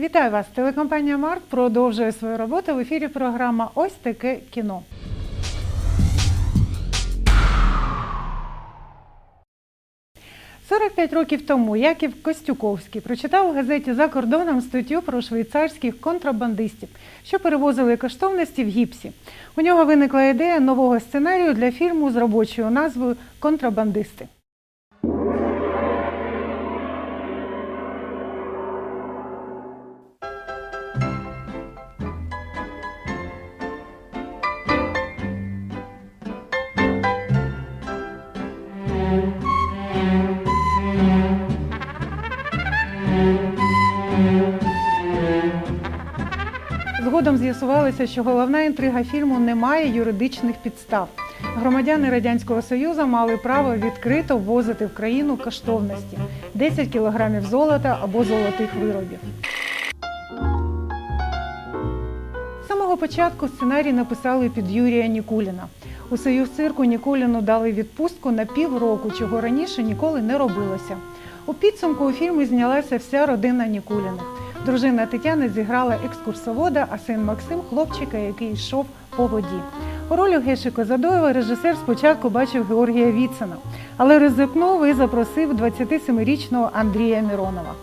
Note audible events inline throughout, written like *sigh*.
Вітаю вас! Телекомпанія Марк продовжує свою роботу в ефірі. Програма Ось таке кіно. «45 років тому Яків Костюковський прочитав у газеті за кордоном статтю про швейцарських контрабандистів, що перевозили коштовності в гіпсі. У нього виникла ідея нового сценарію для фільму з робочою назвою Контрабандисти. Згодом з'ясувалося, що головна інтрига фільму не має юридичних підстав. Громадяни Радянського Союзу мали право відкрито ввозити в країну коштовності 10 кілограмів золота або золотих виробів. З самого початку сценарій написали під Юрія Нікуліна. У союз цирку Нікуліну дали відпустку на півроку, чого раніше ніколи не робилося. У підсумку у фільмі знялася вся родина Нікуліних. Дружина Тетяна зіграла екскурсовода, а син Максим хлопчика, який йшов по воді. У ролі Геші Козадоєва режисер спочатку бачив Георгія Віцина, але ризикнув і запросив 27-річного Андрія Міронова.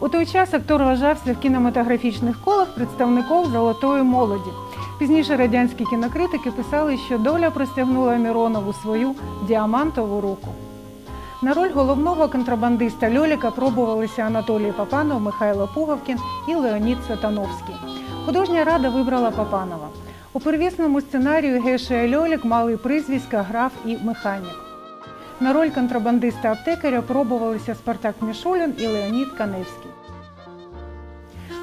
У той час актор вважався в кінематографічних колах представником золотої молоді. Пізніше радянські кінокритики писали, що доля простягнула Міронову свою діамантову руку. На роль головного контрабандиста Льоліка пробувалися Анатолій Папанов, Михайло Пуговкін і Леонід Сатановський. Художня рада вибрала Папанова. У первісному сценарію Геша і Льолік мали прізвиська граф і механік. На роль контрабандиста аптекаря пробувалися Спартак Мішулін і Леонід Каневський.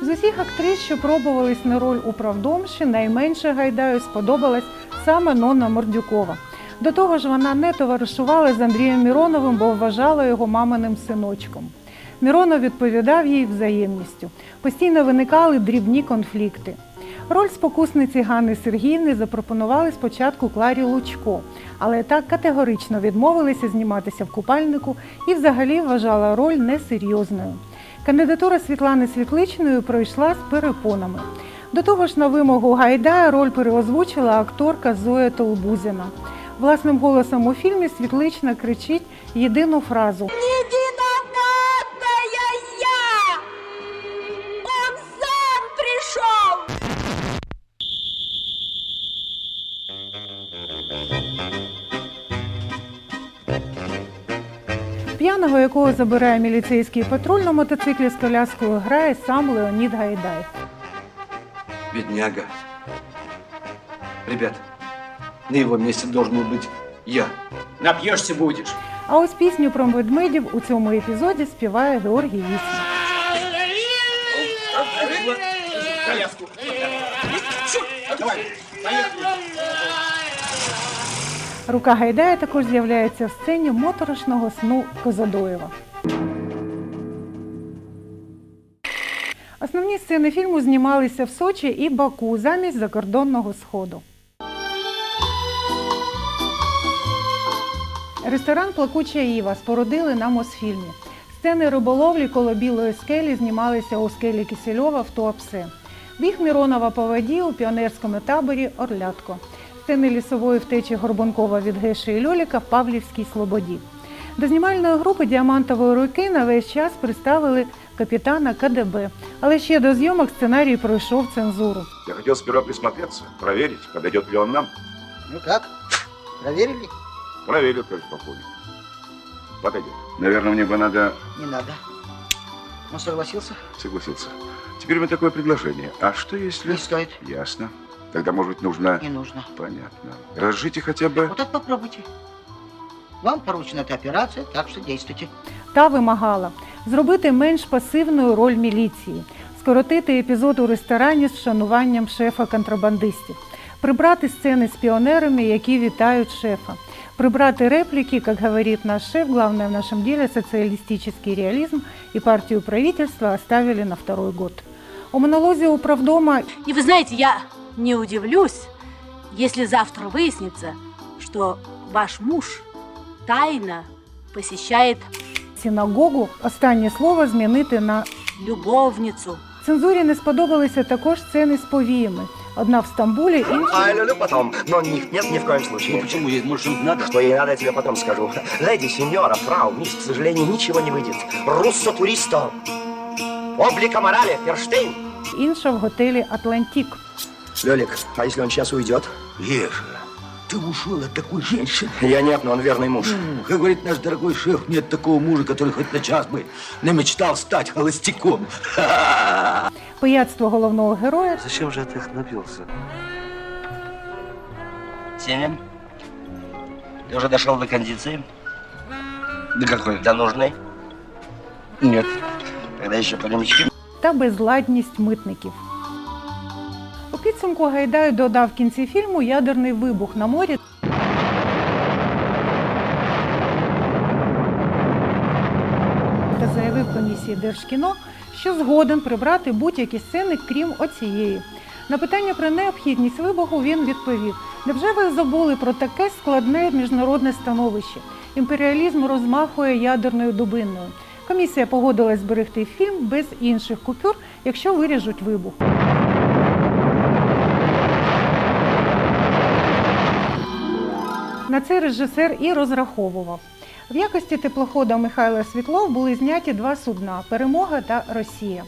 З усіх актрис, що пробувались на роль управдомші, найменше Гайдаю сподобалась саме Нонна Мордюкова. До того ж, вона не товаришувала з Андрієм Міроновим, бо вважала його маминим синочком. Міронов відповідав їй взаємністю. Постійно виникали дрібні конфлікти. Роль спокусниці Ганни Сергіївни запропонували спочатку Кларі Лучко, але так категорично відмовилися зніматися в купальнику і взагалі вважала роль несерйозною. Кандидатура Світлани Світличної пройшла з перепонами. До того ж, на вимогу Гайдая роль переозвучила акторка Зоя Толбузіна. Власним голосом у фільмі Світлична кричить єдину фразу Не я! Он сам пришел! П'яного, якого забирає міліцейський патруль на мотоциклі з коляскою, грає сам Леонід Гайдай. Бедняга. Ребят, на его месте должен быть я. Напьешься будешь. А ось пісню про ведмедів у цьому епізоді співає Георгій Вісім. Коляску. Давай, поехали. Рука Гайдая також з'являється в сцені моторошного сну Козадоєва. Основні сцени фільму знімалися в Сочі і Баку замість закордонного сходу. Ресторан Плакуча Іва спорудили на Мосфільмі. Сцени риболовлі коло білої скелі знімалися у скелі Кисельова в Туапсе. Біг Міронова по воді у піонерському таборі Орлятко. Сцени лісової втечі Горбункова від Геші і Льоліка в Павлівській Слободі. До знімальної групи діамантової руки на весь час приставили капітана КДБ. Але ще до зйомок сценарій пройшов цензуру. Я хотел сперва присмотреться, проверить, подойдет ли он нам. Ну как? Проверили? Проверил, товарищ полковник. Подойдет. Наверное, мне бы надо Не надо. Он согласился? согласиться. Теперь у меня такое предложение. А что если... Не стоит. Ясно. Тогда, может быть, нужно... Не нужно. Понятно. Разжите хотя бы... Вот это попробуйте. Вам поручена эта операция, так что действуйте. та вимагала зробити менш пасивною роль міліції, скоротити епізод у ресторані з вшануванням шефа контрабандистів, прибрати сцени з піонерами, які вітають шефа, прибрати реплики, як говорить наш шеф, главное в нашем деле социалистический реализм, и партию правительства оставили на второй год. У монолозі управдома И вы знаете, я не удивлюсь, если завтра выяснится, что ваш муж тайно посещает синагогу останнє слово змінити на любовницу. Цензурі не сподобалися також сцени з повіями. Одна в Стамбуле, інша А люблю потом, но них нет ни в коем случае. Ну Почему ей, может, надо? Что ей надо, я тебе потом скажу. Леди, сеньора, фрау, мисс, к сожалению, ничего не выйдет. Руссо туристо. Облика морали, Ферштейн. Инша в готеле «Атлантик». Лёлик, а если он сейчас уйдет? Леша, ты ушел от такой женщины. Я нет, но он верный муж. М, Как говорит наш дорогой шеф, нет такого мужа, который хоть на час бы не мечтал стать холостяком. Пияцтво головного героя Зачем же ты их напился? Сеня, ты уже дошел до кондиции? Да какой? До нужной? Нет. Тогда еще по рюмочке. та безладність митників. Підсумку Гайдай додав в кінці фільму ядерний вибух на морі та заявив комісії Держкіно, що згоден прибрати будь-які сцени, крім оцієї. На питання про необхідність вибуху він відповів: невже ви забули про таке складне міжнародне становище? Імперіалізм розмахує ядерною дубиною. Комісія погодилась зберегти фільм без інших купюр, якщо виріжуть вибух. На це режисер і розраховував. В якості теплохода Михайла Світлов були зняті два судна Перемога та Росія.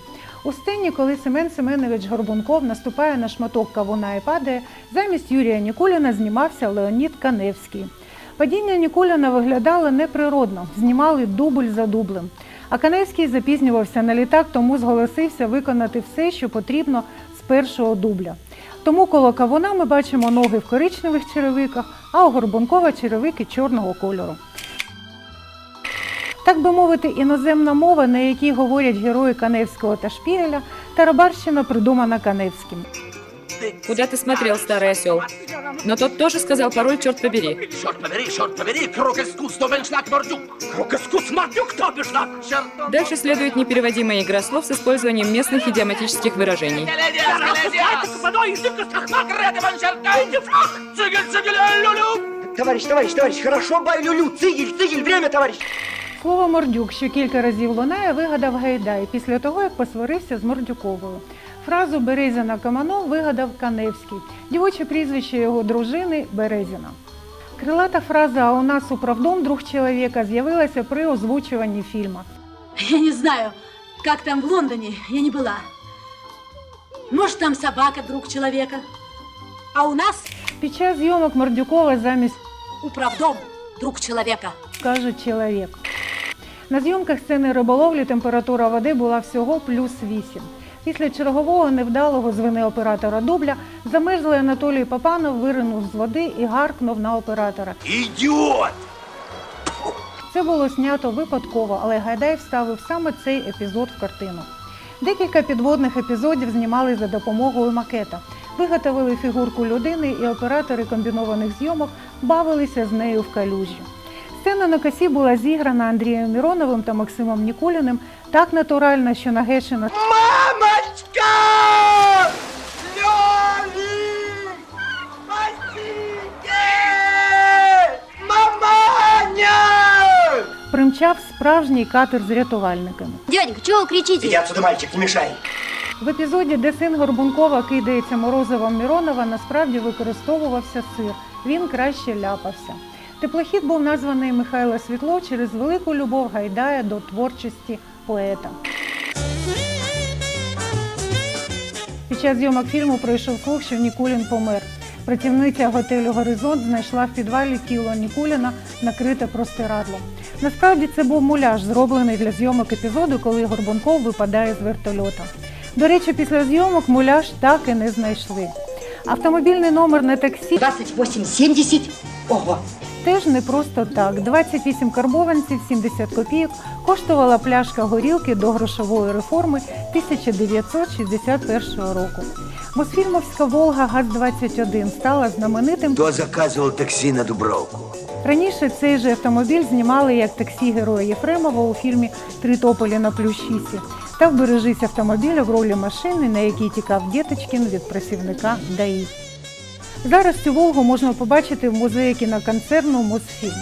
У сцені, коли Семен Семенович Горбунков наступає на шматок кавуна і падає, замість Юрія Нікуліна знімався Леонід Каневський. Падіння Нікуліна виглядало неприродно, знімали дубль за дублем. А Каневський запізнювався на літак, тому зголосився виконати все, що потрібно з першого дубля. Тому коло кавуна ми бачимо ноги в коричневих черевиках, а у Горбункова черевики чорного кольору. Так би мовити, іноземна мова, на якій говорять герої Каневського та Шпігеля, тарабарщина придумана Каневським. Куди ти смотрел, старий осел? Но тот тоже сказал пароль, черт побери. Черт побери, черт побери, крокоскус, добеншлаг, мордюк. Крокоскус, мордюк, добеншлаг. Дальше следует непереводимая игра слов с использованием местных идиоматических выражений. Товарищ, товарищ, товарищ, хорошо, бай люлю, цигель, цигель, время, товарищ. Слово мордюк, що кілька разів лунає, вигадав Гайдай після того, як посварився з Мордюковою. Фразу Березіна Камано вигадав Каневський, дівоче прізвище його дружини Березіна. Крилата фраза «А у нас управдом друг чоловіка» з'явилася при озвучуванні фільму. Я не знаю, как там в Лондоне, я не была. Может, там собака, друг человека. А у нас Під час зйомок Мордюкова замість управдом, друг человека. кажуть чоловік. На зйомках сцени риболовлі температура води була всього плюс 8. Після чергового невдалого з вини оператора дубля замерзлий Анатолій Папанов виринув з води і гаркнув на оператора. Идиот! Це було знято випадково, але Гайдай вставив саме цей епізод в картину. Декілька підводних епізодів знімали за допомогою макета. Виготовили фігурку людини, і оператори комбінованих зйомок бавилися з нею в калюжі. Сцена на косі була зіграна Андрієм Міроновим та Максимом Нікуліним так натурально, що Нагешина Мамочка! Лёлик! Спасите! Маманя! примчав справжній катер з рятувальниками. Дяденька, чего вы кричите? Иди отсюда, мальчик, не мешай. В епізоді, де син Горбункова кидається морозивом Міронова, насправді використовувався сир. Він краще ляпався. Теплохід був названий Михайло Світло через велику любов Гайдая до творчості поета. Під час зйомок фільму пройшов слух, що Нікулін помер. Працівниця готелю Горизонт знайшла в підвалі тіло Нікуліна, накрите простирадлом. Насправді це був муляж, зроблений для зйомок епізоду, коли Горбунков випадає з вертольота. До речі, після зйомок муляж так і не знайшли. Автомобільний номер на таксі 2870. Ого. Теж не просто так. 28 карбованців, 70 копійок коштувала пляшка горілки до грошової реформи 1961 року. Мосфільмовська Волга ГАЗ-21 стала знаменитим. Кто заказывал такси на Дубровку? Раніше цей же автомобіль знімали як таксі героя Єфремова у фільмі Три тополі на плющісі та вбережись автомобіля в ролі машини, на якій тікав Дєточкін від працівника ДАІ. Зараз цю Волгу можна побачити в музеї кіноконцерну Мосфільм.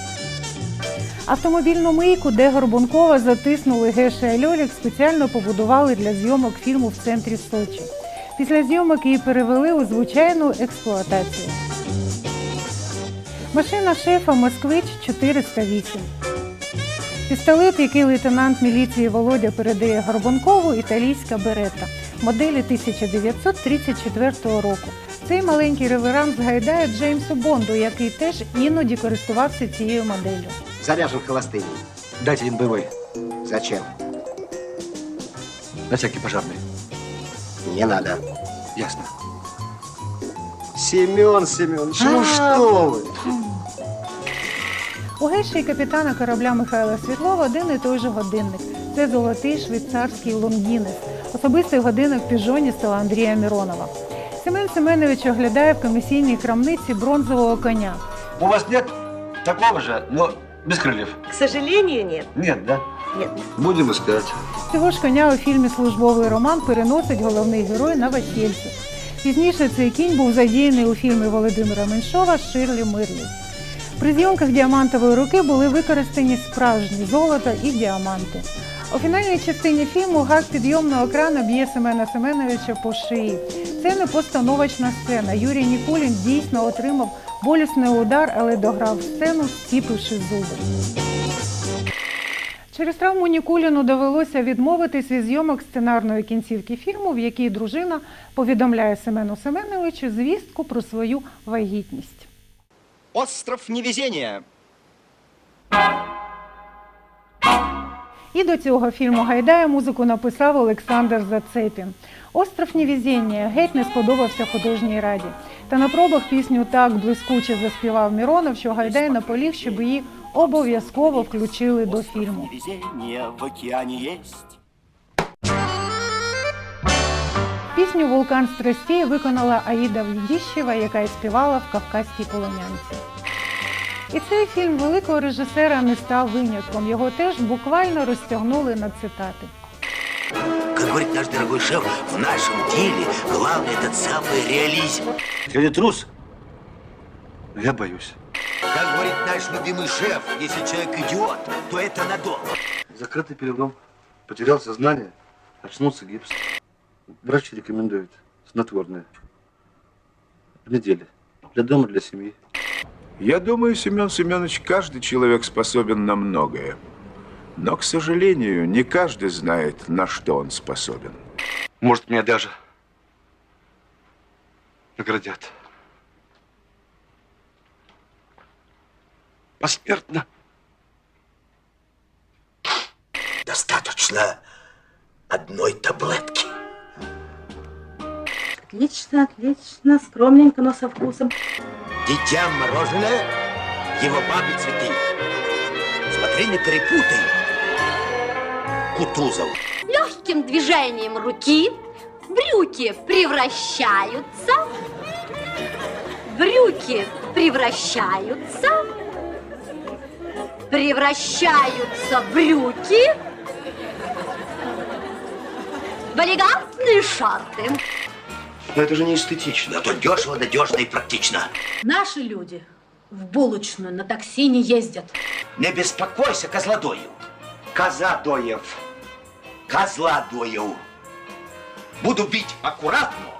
Автомобільну мийку, де Горбункова затиснули Геша і Льолік, спеціально побудували для зйомок фільму в центрі Сочі. Після зйомок її перевели у звичайну експлуатацію. Машина шефа Москвич 408. Пістолет, який лейтенант міліції Володя передає Горбункову, італійська берета моделі 1934 року. Цей маленький реверанс згайдає Джеймсу Бонду, який теж іноді користувався цією моделлю. Заряжен холостыми. Дайте один боевой. Зачем? На всякий пожарный. Не надо. Ясно. Семен Семенович, ну что вы? У Геші капітана корабля Михайла Світлова один і той же годинник. Це золотий швейцарський лонгінес, особистий годинник піжоністого Андрія Міронова. Семен Семенович оглядає в комісійній крамниці бронзового коня. У вас нет такого же, но без крыльев? К сожалению, нет. Нет, да? Нет. Будем искать. Цього ж коня у фільмі Службовий роман переносить головний герой на весільце. Пізніше цей кінь був задіяний у фільмі Володимира Меншова Ширлі Мирлі. При зйомках діамантової руки були використані справжні золото і діаманти. У фінальній частині фільму гак підйомного крана б'є Семена Семеновича по шиї. Це не постановочна сцена. Юрій Нікулін дійсно отримав болісний удар, але дограв сцену, стіпивши зуби. Через травму Нікуліну довелося відмовитись від зйомок сценарної кінцівки фільму, в якій дружина повідомляє Семену Семеновичу звістку про свою вагітність. Остров невезения. І до цього фільму Гайдая музику написав Олександр Зацепін. Остров Невезіння геть не сподобався художній раді. Та на пробах пісню так блискуче заспівав Міронов, що Гайдай наполіг, щоб її обов'язково включили до фільму. В океане есть. Пісню Вулкан страстей виконала Аїда Влідіщева, яка і співала в Кавказькій полонянці. І цей фільм великого режисера не став винятком. Його теж буквально розтягнули на цитати. Как говорит наш дорогой шеф, в нашем деле главное этот самый реализм. Ты трус? Я боюсь. Как говорит наш любимый шеф, если человек идиот, то это надолго. Закрытый перелом. Потерял сознание. Очнулся гипс. Врач рекомендует снотворное. В неделю. Для дома, для семьи. Я думаю, Семен Семенович, каждый человек способен на многое. Но, к сожалению, не каждый знает, на что он способен. Может, меня даже наградят. Посмертно. Достаточно одной таблетки. Отлично, отлично, скромненько, но со вкусом. Дитя мороженое, его бабе цветы. Смотри, не перепутай. Кутузов. Легким движением руки брюки превращаются. Брюки превращаются. Превращаются брюки в элегантные шарты. Но это же не эстетично. Зато дешево, надежно и практично. Наши люди в булочную на такси не ездят. Не беспокойся, Козлодоев. Козадоев. Козлодоев. Буду бить аккуратно,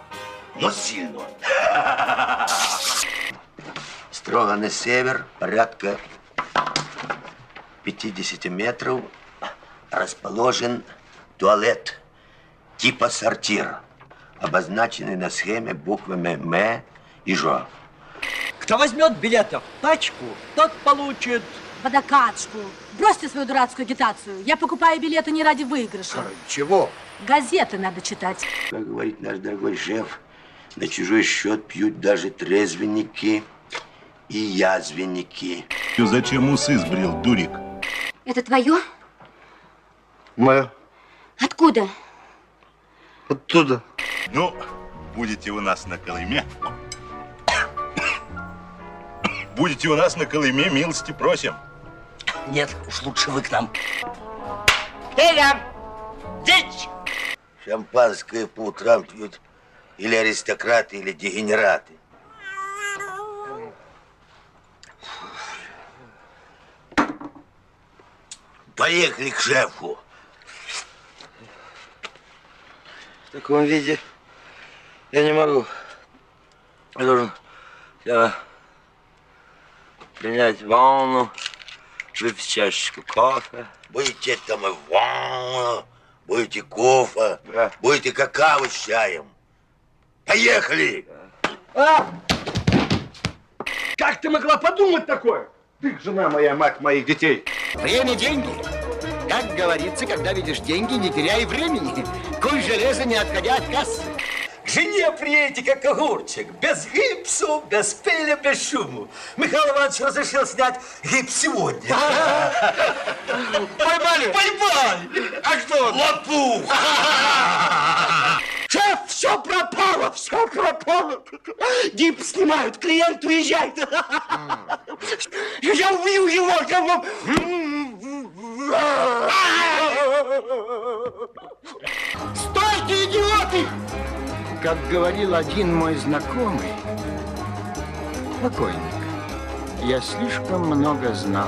но сильно. *laughs* Строго на север, порядка 50 метров, расположен туалет типа сортир, обозначенный на схеме буквами М и Ж. Кто возьмет билетов тачку, тот получит... Водокачку. Бросьте свою дурацкую агитацию. Я покупаю билеты не ради выигрыша. Чего? Газеты надо читать. Как говорит наш дорогой шеф, на чужой счет пьют даже трезвенники и язвенники. Зачем усы сбрил, дурик? Это твое? Мое. Откуда? Оттуда. Ну, будете у нас на Колыме. Будете у нас на Колыме, милости просим. Нет, уж лучше вы к нам. Эля! Дичь! Шампанское по утрам пьют или аристократы, или дегенераты. Поехали к шефу. В таком виде я не могу. Я должен я принять ванну, выпить чашечку кофе. Будете там и ванну, будете кофе, будете какао с чаем. Поехали! Как ты могла подумать такое? Ты жена моя, мать моих детей. Время – деньги. Как говорится, когда видишь деньги, не теряй времени. Куй железо, не отходя от кассы. Жене приедете, как огурчик. Без гипсу, без пыли, без шуму. Михаил Иванович разрешил снять гипс сегодня. *laughs* Поймали? Поймали! А что? Лопух! *laughs* Шеф, все пропало, все пропало. Гипс снимают, клиент уезжает. *laughs* Я убью его. я его- Стойте, идиоты! Как говорил один мой знакомый, покойник, я слишком много знал.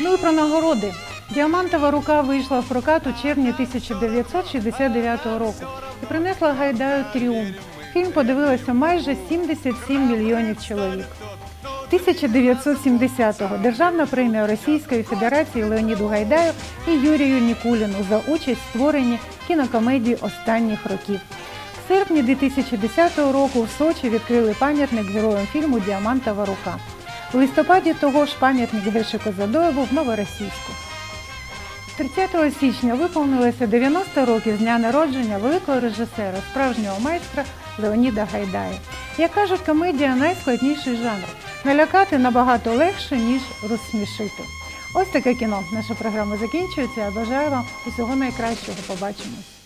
Ну і про нагороди. Діамантова рука вийшла в прокат у червні 1969 року і принесла Гайдаю тріумф. Фільм подивилося майже 77 мільйонів чоловік. 1970-го державна премія Російської Федерації Леоніду Гайдаю і Юрію Нікуліну за участь в створенні кінокомедії останніх років. Серпні 2010 року в Сочі відкрили пам'ятник героям фільму Діамантова рука. У листопаді того ж пам'ятник Гешику Задоєву в Новоросійську. 30 січня виповнилося 90 років з дня народження великого режисера, справжнього майстра Леоніда Гайдая. Як кажуть, комедія найскладніший жанр. Налякати набагато легше, ніж розсмішити. Ось таке кіно. Наша програма закінчується. Я бажаю вам усього найкращого. Побачимось.